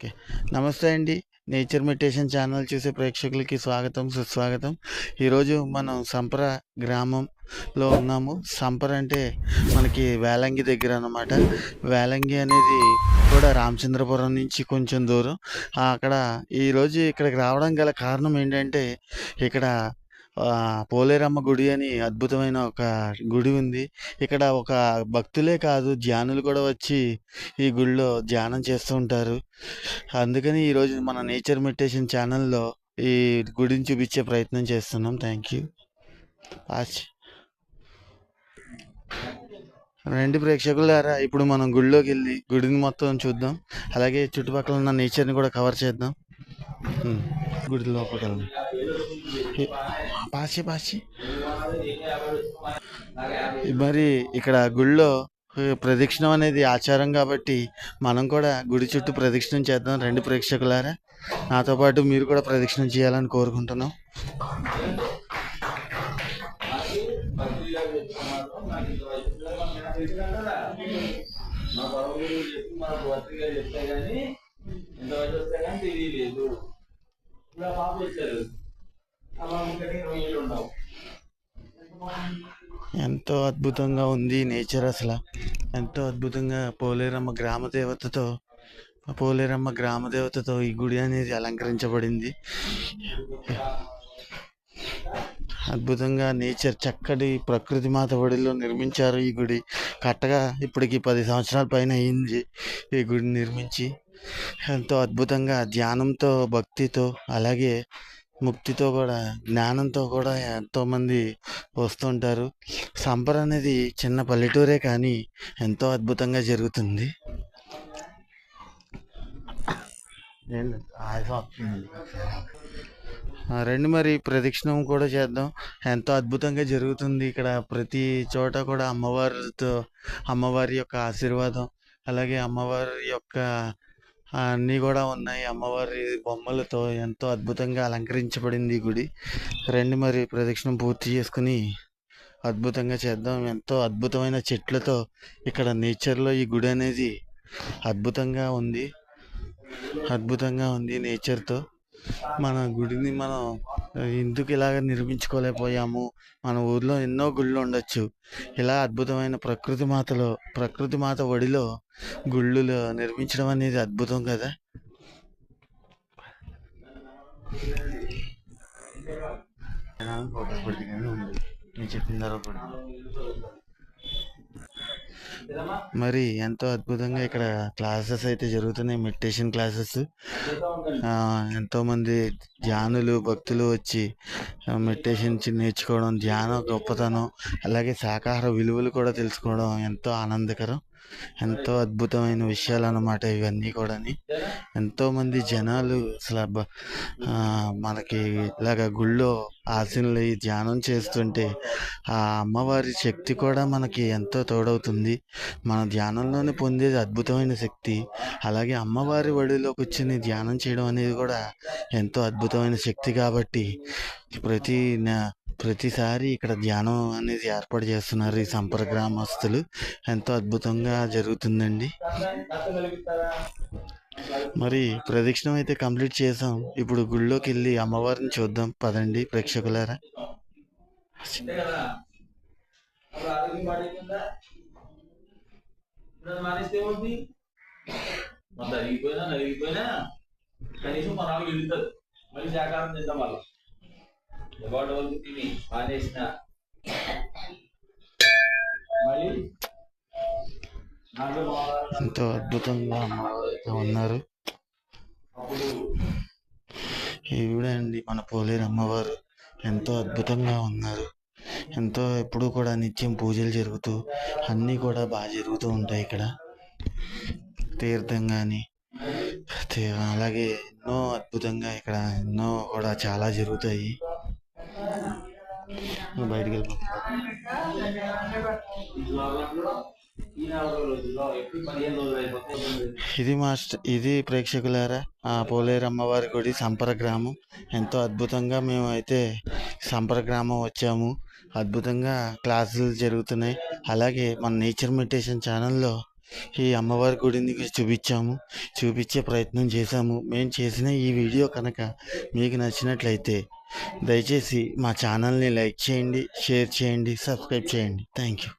Okay. నమస్తే అండి. Nature meditation channel చూసే ప్రేక్షకులకి స్వాగతం సుస్వాగతం. ఈరోజు మనం సంపర గ్రామంలో ఉన్నాము. సంపర అంటే మనకి వేలంగి దగ్గర అన్నమాట. వేలంగి అనేది కూడా రామచంద్రపురం నుంచి కొంచెం దూరం. అక్కడ ఈరోజు ఇక్కడికి రావడం గల కారణం ఏంటంటే ఇక్కడ పోలేరమ్మ గుడి అని అద్భుతమైన ఒక గుడి ఉంది. ఇక్కడ ఒక భక్తులే కాదు ధ్యానులు కూడా వచ్చి ఈ గుడిలో ధ్యానం చేస్తూ ఉంటారు. అందుకని ఈరోజు మన నేచర్ మెడిటేషన్ ఛానల్లో ఈ గుడిని చూపించే ప్రయత్నం చేస్తున్నాం. థ్యాంక్ యూ రండి ప్రేక్షకులారా ఇప్పుడు మనం గుడిలోకి వెళ్ళి గుడిని మొత్తం చూద్దాం. అలాగే చుట్టుపక్కల ఉన్న నేచర్ని కూడా కవర్ చేద్దాం. గుడి లోపలికి వెళ్దాం ఏ, పాచి పాచి. మరి ఇక్కడ గుడిలో ప్రదక్షిణం అనేది ఆచారం కాబట్టి మనం కూడా గుడి చుట్టూ ప్రదక్షిణం చేద్దాం రెండు ప్రేక్షకులారా. నాతో పాటు మీరు కూడా ప్రదక్షిణం చేయాలని కోరుకుంటున్నాం. మా బాబు చెప్పి మన భర్తగా చెప్తే గానీ ఇంతవరకు వస్తే కానీ తెలియలేదు. ఇలా పాప వచ్చారు అలా ఉంటే ఇరవై ఏళ్ళు ఉండవు. ఎంతో అద్భుతంగా ఉంది నేచర్ అసలు. ఎంతో అద్భుతంగా పోలేరమ్మ గ్రామ దేవతతో పోలేరమ్మ గ్రామ దేవతతో ఈ గుడి అనేది అలంకరించబడింది. అద్భుతంగా నేచర్ చక్కటి ప్రకృతి మాత ఒడిలో నిర్మించారు ఈ గుడి. కట్టగా ఇప్పటికి పది సంవత్సరాల పైన అయింది ఈ గుడి నిర్మించి. ఎంతో అద్భుతంగా ధ్యానంతో భక్తితో అలాగే ముక్తితో కూడా జ్ఞానంతో కూడా ఎంతోమంది వస్తుంటారు. సంపర అనేది చిన్న పల్లెటూరే కానీ ఎంతో అద్భుతంగా జరుగుతుంది. ఆ, రండి మరి ప్రదక్షిణం కూడా చేద్దాం. ఎంతో అద్భుతంగా జరుగుతుంది ఇక్కడ. ప్రతి చోట కూడా అమ్మవారితో అమ్మవారి యొక్క ఆశీర్వాదం అలాగే అమ్మవారి యొక్క అన్నీ కూడా ఉన్నాయి. అమ్మవారి బొమ్మలతో ఎంతో అద్భుతంగా అలంకరించబడింది ఈ గుడి. రండి మరి ప్రదక్షిణం పూర్తి చేసుకుని అద్భుతంగా చేద్దాం. ఎంతో అద్భుతమైన చెట్లతో ఇక్కడ నేచర్లో ఈ గుడి అనేది అద్భుతంగా ఉంది. అద్భుతంగా ఉంది నేచర్తో. మన గుడిని మనం ఎందుకు ఇలాగ నిర్మించుకోలేకపోయాము? మన ఊర్లో ఎన్నో గుళ్ళు ఉండొచ్చు. ఇలా అద్భుతమైన ప్రకృతి మాతలో ప్రకృతి మాత ఒడిలో గుళ్ళు నిర్మించడం అనేది అద్భుతం కదా? ఫోటోస్ నేను చెప్పిన తర్వాత మరి ఎంతో అద్భుతంగా ఇక్కడ క్లాసెస్ అయితే జరుగుతున్నాయి మెడిటేషన్ క్లాసెస్. ఎంతోమంది ధ్యానులు భక్తులు వచ్చి మెడిటేషన్ నేర్చుకోవడం ధ్యానం గొప్పతనం అలాగే శాకాహార విలువలు కూడా తెలుసుకోవడం ఎంతో ఆనందకరం. ఎంతో అద్భుతమైన విషయాలు అన్నమాట ఇవన్నీ కూడా ఎంతోమంది జనాలు అసలు మనకి ఇలాగ గుళ్ళో ఆశనులు ధ్యానం చేస్తుంటే ఆ అమ్మవారి శక్తి కూడా మనకి ఎంతో తోడవుతుంది. మన ధ్యానంలోనే పొందేది అద్భుతమైన శక్తి. అలాగే అమ్మవారి ఒడిలో కూర్చొని ధ్యానం చేయడం అనేది కూడా ఎంతో అద్భుతమైన శక్తి కాబట్టి ప్రతి నా ప్రతిసారి ఇక్కడ ధ్యానం అనేది ఏర్పాటు చేస్తున్నారు ఈ సంపర గ్రామస్తులు ఎంతో అద్భుతంగా జరుగుతుందండి. మరి ప్రదక్షిణం అయితే కంప్లీట్ చేసాం. ఇప్పుడు గుళ్ళోకి వెళ్ళి అమ్మవారిని చూద్దాం. పదండి ప్రేక్షకులారా. కనీసం వెళ్తారు మళ్ళీ శాకాహారం తింటాం వాళ్ళు. తిని మానేసిన ఎంతో అద్భుతంగా అమ్మవారు ఉన్నారు. అప్పుడు ఈవిడ అండి మన పోలేరు అమ్మవారు. ఎంతో అద్భుతంగా ఉన్నారు. ఎంతో ఎప్పుడూ కూడా నిత్యం పూజలు జరుగుతూ అన్నీ కూడా బాగా జరుగుతూ ఉంటాయి ఇక్కడ. తీర్థం కానీ అలాగే ఎన్నో అద్భుతంగా ఇక్కడ ఎన్నో కూడా చాలా జరుగుతాయి. నువ్వు అయిపోతే ఇది మాస్టర్ ఇది ప్రేక్షకులారా ఆ పోలేరు అమ్మవారి గుడి సంపర గ్రామం ఎంతో అద్భుతంగా మేము అయితే సంపర గ్రామం వచ్చాము. అద్భుతంగా క్లాసులు జరుగుతున్నాయి. అలాగే మన నేచర్ మెడిటేషన్ ఛానల్లో ఈ అమ్మవారి గుడిని చూపించాము. చూపించే ప్రయత్నం చేశాము. మేము చేసిన ఈ వీడియో కనుక మీకు నచ్చినట్లయితే దయచేసి మా ఛానల్ని లైక్ చేయండి షేర్ చేయండి సబ్స్క్రైబ్ చేయండి. Thank you